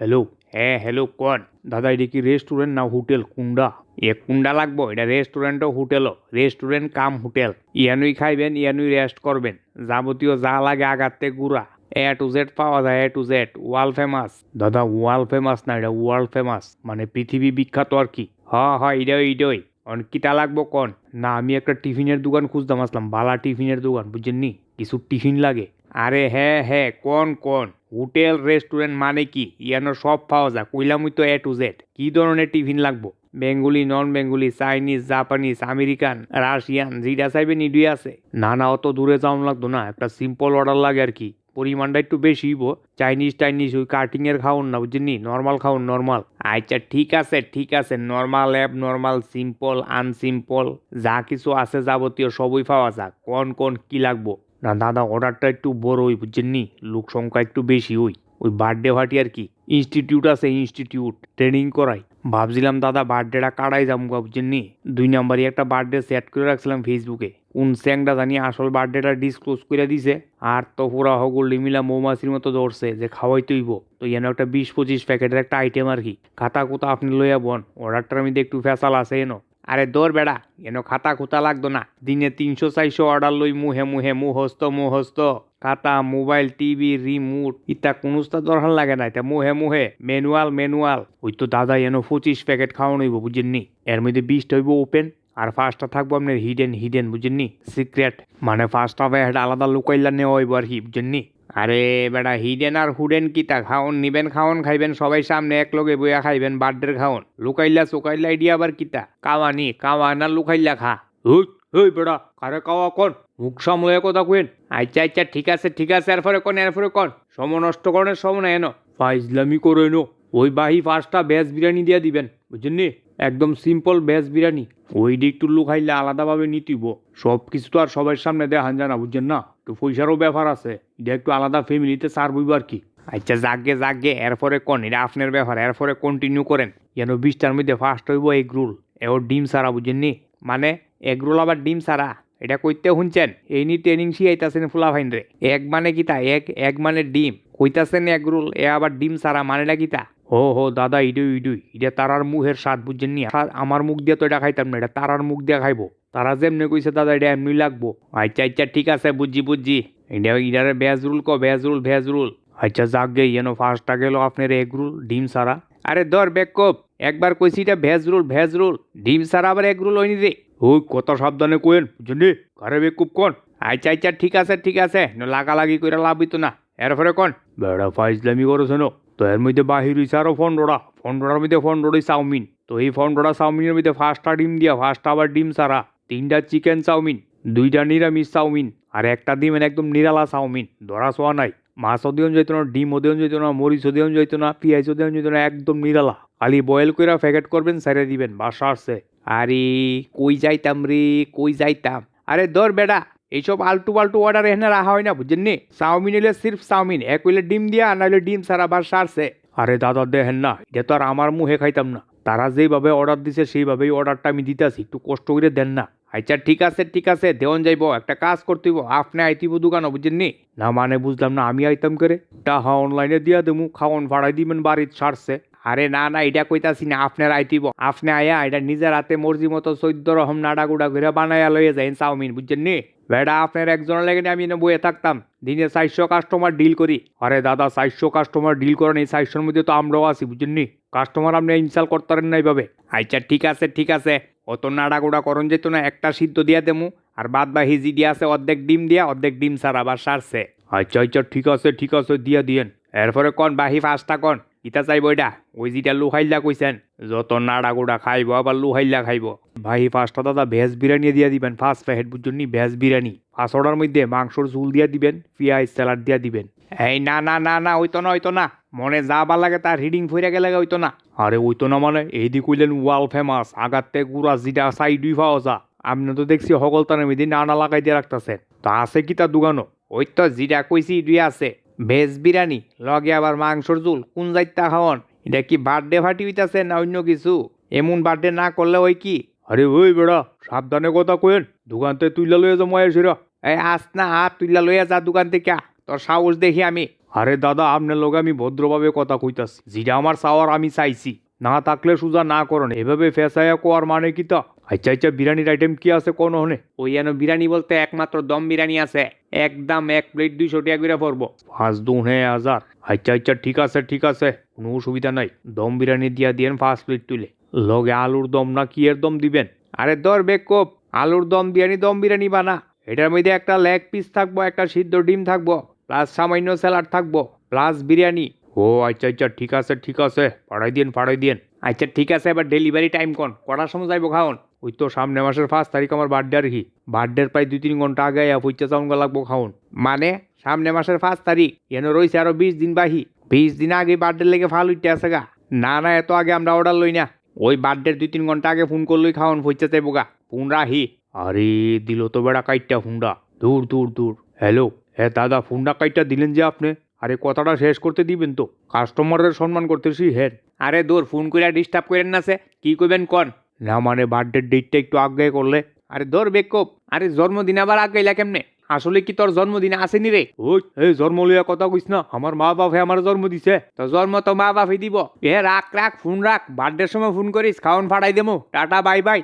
Hello হ্যাঁ hello কন? দাদা এটা কি রেস্টুরেন্ট না হোটেল কুন্ডা? এ কুন্ডা লাগবো এটা রেস্টুরেন্টও হোটেলও রেস্টুরেন্ট কাম হোটেল ইয়ানুই খাইবেন ইয়ানুই রেস্ট করবেন। যাবতীয় যা লাগে আগাতে গুড়া। এ টু জেড পাওয়া যায় A to Z world famous দাদা ওয়ার্ল্ড ফেমাস না এটা ওয়ার্ল্ড ফেমাস মানে পৃথিবী বিখ্যাত আর কি। হ হ এটাই এটাই অন কিতা লাগবো কন? না আমি একটা টিফিনের দোকান খুঁজতাম আসলাম বালা টিফিনের দোকান বুঝছেন নি কিছু টিফিন লাগে। আরে হ্যাঁ হ্যাঁ কোন কোন? হোটেল রেস্টুরেন্ট মানে কি? ইয়ানো সব পাওয়া যায় কইলামই তো এ টু জেড কি ধরনের টিফিন লাগবো? Bengali non Bengali Chinese, Japanese, American, Russian, যেটা চাইবেন ইডুই আছে। না না, অত দূরে যাওয়ান লাগতো না। একটা সিম্পল অর্ডার লাগে আর কি। পরিমাণটা একটু বেশি হইব। চাইনিজ, টাইনিজ ওই কাটিং এর খাওন না বুঝছেন নর্মাল খাওন নর্মাল আচ্ছা ঠিক আছে ঠিক আছে। Normal app normal simple unsimple যা কিছু আছে যাবতীয় সবই পাওয়া যাক। কোন কোন কি লাগবো? না দাদা, অর্ডারটা একটু বড় ওই বুঝছেন নি? লোক সংখ্যা একটু বেশি ওই। ওই বার্থডে পার্টি আর কি। ইনস্টিটিউট আছে ইনস্টিটিউট ট্রেনিং করাই। ভাবছিলাম, দাদা বার্থডেটা কাটাই যাব বুঝছেন নি? দুই নাম্বারই একটা বার্থডে সেট করে রাখছিলাম ফেসবুকে কোন স্যাংটা জানি আসল বার্থডেটা ডিসক্লোজ করে দিছে। আর তো পুরা হগল লিমিলা মৌমাছির মতো ধরছে যে খাওয়াই তৈব তো যেন একটা বিশ পঁচিশ প্যাকেটের একটা আইটেম আর কি। খাতা কোথা আপনি লইয়া বন। অর্ডারটার মধ্যে একটু ফেসাল আছে এনো। আরে দৌড় বেড়া, এন খাতা খুতা লাগতো না। দিনে তিনশো, চারশো অর্ডার লই মুহে মুহে, মুহস্ত মুহস্ত। খাতা, মোবাইল, টিভি রিমোট ইতা কোনোস্তা দরকার লাগে না এটা মুহে মুহে। ম্যানুয়াল ম্যানুয়াল ওই তো দাদা এন পঁচিশ প্যাকেট খাওয়ানো হইব, বুঝেননি? এর মধ্যে বিশটা হইব ওপেন আর ফার্স্টটা থাকব আপনার হিডেন হিডেন বুঝেননি? সিক্রেট মানে ফার্স্টটা এটা আলাদা লুকাইলা নেওয়া হইব আর কি, বুঝেননি? আরে বেটা হিডেন আর হুডেন কিতা খাওন নিবেন খাওন খাইবেন সবাই সামনে এক লগে বইয়া খাইবেন বার্থডের খাওন। লুকাইলা চোকাইলা ইডিয়া আবার কিতা কাওয়ানি কাওয়া না লুকাইলা খা। হুই হুই বেটা কারে কাওয়া কোন? মুখ সামলে কথা কুয়েন আচ্ছা আচ্ছা ঠিক আছে ঠিক আছে এরপরে কোন এরপরে কোন। সম নষ্ট করেন সম না। এনো ফাইজলামি করে এনো ওই বাহি ফার্স্টটা ভেজ বিরিয়ানি দিয়া দিবেন বুঝছেন একদম সিম্পল ভেজ বিরিয়ানি। ওই দিক একটু লুকাইলে আলাদাভাবে নিতিব। সব কিছু তো আর সবার সামনে দেখান যায় না বুঝছেন না? একটু পয়সারও ব্যাপার আছে। এটা একটু আলাদা ফ্যামিলিতে সার বইব আর কি। আচ্ছা জাগে জাগে এরপরে কোন? এটা আপনার ব্যাপার, এরপরে কন্টিনিউ করেন। যেন বিশটার মধ্যে ফার্স্ট হইব এগ রুল এও ডিম সারা বুঝেননি মানে এগ রোল আবার ডিম সারা এটা কইতে শুনছেন? এই নি ট্রেনিং শিখাইতাছেন ফুলা ফাইন রে। এক মানে কিতা এক এক মানে ডিম। কইতাছেন এগ রোল এ আবার ডিম সারা মানেটা কিতা হো হো, দাদা, ইডুই ইডুই। এটা তারার মুখের স্বাদ বুঝছেন নি? আমার মুখ দিয়ে তো এটা খাইতাম না, এটা তারার মুখ দিয়ে খাইবো। তারা যেমনি কইছে, দাদা, এটা এমনি লাগবো। আচ্ছা আচ্ছা ঠিক আছে বুঝছি বুঝছি এটা ইডারে ভেজ রুল ক ভেজ রুল ভেজ রুল আচ্ছা যাক গে, ইয়েনো ফার্স্টটা গেল আপনার এগ রুল ডিম সারা আরে, ধর বেকপ একবার কইছি এটা ভেজ রুল ভেজ রুল ডিম সারা আবার এগ রুল হয়নি রে। ওই, কত সাবধানে কোয়েন বুঝলি ঘরে বেকুব কোন? আচ্ছা আচ্ছা ঠিক আছে ঠিক আছে লাগালাগি করে লাভ হইতো না। এরপরে কোন? বেড়া ফাইজলামি করছ না। তো এর মধ্যে বাহির হইছে আরও ফোন ডোড়া ফোন ফন্ডোরার মধ্যে ফোন ফন্ডোরই চাউমিন। তো এই ফন্ডোরা চাউমিনের মধ্যে ফার্স্টটা ডিম দিয়া ফার্স্টটা আবার ডিম সারা তিনটা চিকেন চাউমিন। দুইটা নিরামিষ চাউমিন আর একটা ডিমের একদম নিরালা চাউমিন। ধরা ছোয়া নাই। মাছও দিন যাইতো না ডিমও দিন যাইতো না মরিচও দিন যাইতো না পেঁয়াজও দিন যাইতো না, একদম নিরালা। খালি বয়েল করে প্যাকেট করবেন সাইডে দিবেন, বাসা আসছে। আরে, কই যাইতাম রে, কই যাইতাম? আরে ধর বেডা এইসব আলটু পাল্টু অর্ডার এখানে রাখা হয় না, বুঝছেন নি? চাউমিন হইলে সির্ফ চাউমিন, এক হইলে ডিম দিয়া, আর নাহলে ডিম সারা বার সারছে আরে দাদা, দেখেন না, এটা তো আর আমার মুখে খাইতাম না। তারা যেইভাবে অর্ডার দিছে, সেইভাবেই অর্ডারটা আমি দিতেছি, একটু কষ্ট করে দেন না। আচ্ছা ঠিক আছে ঠিক আছে, দেওয়ান যাইব, একটা কাজ করতেইব আপনি আইতিব দোকানও বুঝছেন নি না মানে বুঝলাম না, আমি আইতাম করে? টাহা অনলাইনে দিয়া দেবো খাওয়ান ভাড়াই দিবেন, বাড়ির ছাড়ছে। আরে না না, এটা কইতাছি না, আপনার আইতিব, আপনি আয়া, এটা নিজের হাতে মর্জি মতো চৈদ্দ রকম নাড়া গুড়া করে বানাইয়া লইয়া যাইন চাউমিন বুঝছেন নি বেটা আপনার একজনের লেগে আমি এনে বইয়ে থাকতাম, দিনে চারশো কাস্টমার ডিল করি। আরে দাদা, চারশো কাস্টমার ডিল করেন, এই চারশোর মধ্যে তো আমরাও আছি বুঝছেন নি কাস্টমার আপনি ইনসাল করতে পারেন না এইভাবে। আচ্ছা ঠিক আছে ঠিক আছে। অত নাড়া গুড়া করন যেত না, একটা সিদ্ধ দিয়া দেমু, আর বাদ বা হিজি দিয়া আছে, অর্ধেক ডিম দিয়া, অর্ধেক ডিম সার আবার সারছে। আচ্ছা আচ্ছা ঠিক আছে ঠিক আছে, দিয়া দিয়েন। এরপরে কন, বাহি ফাঁসটা কন? ইটা চাইব এটা। ওই যেটা লুহাইল্লা কইছেন যত নাড়া গুড়া খাইব, আবার লুহাইল্লা খাইব। ভাই ফার্স্টটা দাদা ভেজ বিরিয়ানি দিয়া দিবেন ফার্স্ট প্যাকেট বুঝছেন ভেজ বিরিয়ানি ফার্স্ট অর্ডার মধ্যে মাংসর ঝুল দিয়া দিবেন, পেঁয়াজ স্যালাড দিয়া দিবেন। এই না না না না, ওইতো না ওইতো না। মনে যা ভালো লাগে তার রিডিং ফইরা গেলে ওইতো না। আরে ওইতো না মানে এই দি কইলেন ওয়াল ফেমাস আগাতে গুড়া যেটা সাইডুই পাওয়া যা। আপনি তো দেখছি সকল তার মধ্যে নানা লাগাই দিয়ে রাখতেছেন। তা আছে কি তার দোকানও ওই তো যেটা কইছি ইডুই আছে। ভেজ বিরিয়ানি লগে আবার মাংসর ঝুল কোন যাইতা খাওয়ান? এটা কি বার্থডে ফাটি হইতাছে না অন্য কিছু? এমন বার্থডে না করলে ওই কি? আরে ওই বেড়া সাবধানে কথা কইন দোকানতে তুইলা লইয়া যা ময়া সেরা এই আস না হাত তুইলা লইয়া যা দোকান থেকে তোর সাহস দেখি আমি। আরে দাদা আপনার লোক আমি ভদ্রভাবে কথা কইতাছি যেটা আমার চাওয়ার আমি চাইছি। না থাকলে সুজা না করন এভাবে ফেসাইয়া কোয়ার মানে কি তা? আচ্ছা আচ্ছা বিরিয়ানির আইটেম কি আছে কোন হনে ওই যেন বিরিয়ানি বলতে একমাত্র দম বিরিয়ানি আছে। একদম এক প্লেট দুইশো টাকা করে পড়ব। পাঁচ দুনে হাজার। আচ্ছা আচ্ছা ঠিক আছে ঠিক আছে। কোনো অসুবিধা নাই। দম বিরিয়ানি দিয়া দিয়েন পাঁচ প্লেট তুলে। লগে আলুর দম না কি এর দম দিবেন? আরে দর বেকোপ আলুর দম বিরিয়ানি দম বিরিয়ানি বানা। এটার মধ্যে একটা লেগ পিস থাকব একটা সিদ্ধ ডিম থাকব প্লাস সামান্য স্যালাড থাকব প্লাস বিরিয়ানি। ও আচ্ছা আচ্ছা ঠিক আছে ঠিক আছে। পাঠাই দিন পাঠাই দিন আচ্ছা ঠিক আছে এবার ডেলিভারি টাইম কোন? কটার সময় যাইবো খাওন? ওই তো সামনে মাসের পাঁচ তারিখ আমার বার্থডে আর কি। বার্থডের প্রায় দুই তিন ঘণ্টা আগে পয়সা চাউন লাগবো খাওন। মানে সামনে মাসের পাঁচ তারিখ, এন রয়েছে আরও বিশ দিন বাহি বিশ দিন আগে বার্থডে লেগে ফাল উঠতে আছে গা। না না, এত আগে আমরা অর্ডার লই না। ওই বার্থডের দুই তিন ঘণ্টা আগে ফোন করলেই খাওন পয়সা চাইব গা। ফোন রাহি আরে, দিল তো বেড়া কাইটটা ফোনটা। দূর দূর দূর। হ্যালো হ্যাঁ দাদা, ফোনটা কাইটটা দিলেন যে আপনি? আরে, কথাটা শেষ করতে দিবেন তো। কাস্টমারের সম্মান করতেছি হ্যাঁ আরে দূর, ফোন করে ডিস্টার্ব করেন না সে। কি করবেন কন? না মানে বার্থডের ডেটটা একটু আগে করলে। আরে ধর বেকপ আরে জন্মদিন আবার আগে এলা কেমনে? আসলে কি তোর জন্মদিন আসেনি রে? ওই এই জন্ম লইয়া কথা কইস না আমার মা বাপে আমার জন্ম দিছে। তো জন্ম তো মা বাপে দিব। এ রাখ রাখ ফোন রাখ বার্থডের সময় ফোন করিস খাওন ফাটাই দেবো। Tata bye bye.